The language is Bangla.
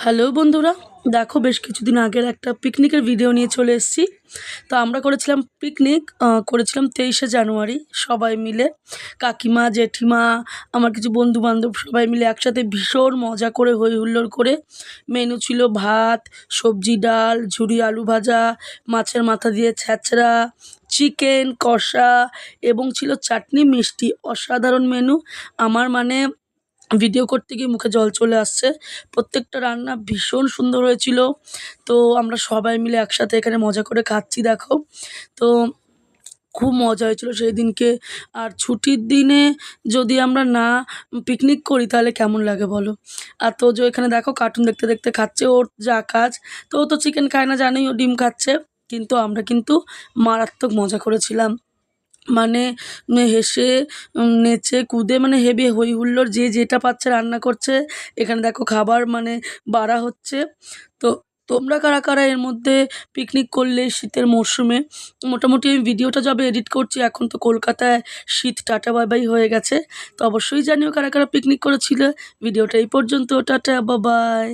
হ্যালো বন্ধুরা, দেখো বেশ কিছুদিন আগের একটা পিকনিকের ভিডিও নিয়ে চলে এসেছি। তো আমরা করেছিলাম পিকনিক করেছিলাম তেইশে জানুয়ারি, সবাই মিলে। কাকিমা, জেঠিমা, আমার কিছু বন্ধু বান্ধব সবাই মিলে একসাথে ভীষণ মজা করে হই হুল্লোড় করে। মেনু ছিল ভাত, সবজি ডাল, ঝুরি আলু ভাজা, মাছের মাথা দিয়ে ছ্যাঁচড়া চিকেন কষা এবং ছিল চাটনি মিষ্টি। অসাধারণ মেনু আমার মানে ভিডিও করতে গিয়ে মুখে জল চলে আসছে। প্রত্যেকটা রান্না ভীষণ সুন্দর হয়েছিল। তো আমরা সবাই মিলে একসাথে এখানে মজা করে খাচ্ছি, দেখো। তো খুব মজা হয়েছিল সেই দিনকে আর ছুটির দিনে যদি আমরা না পিকনিক করি, তাহলে কেমন লাগে বলো? আর তো যে এখানে দেখো কার্টুন দেখতে দেখতে খাচ্ছে, ওর যা কাজ। তো ও তো চিকেন খায় না, জানেই ও ডিম খাচ্ছে। কিন্তু আমরা কিন্তু মারাত্মক মজা করেছিলাম। মানে হেসে নেচে, কুদে মানে হেবি হই হুল্লোড় যে যেটা পাচ্ছে রান্না করছে। এখানে দেখো খাবার মানে বাড়া হচ্ছে। তো তোমরা কারা কারা এর মধ্যে পিকনিক করলে শীতের মরশুমে? মোটামুটি আমি ভিডিওটা যবে এডিট করছি, এখন তো কলকাতায় শীত টাটা বাই বাই হয়ে গেছে। তো অবশ্যই জানিও কারা কারা পিকনিক করেছিলে। ভিডিওটা এই পর্যন্ত, টাটা, বাবাই।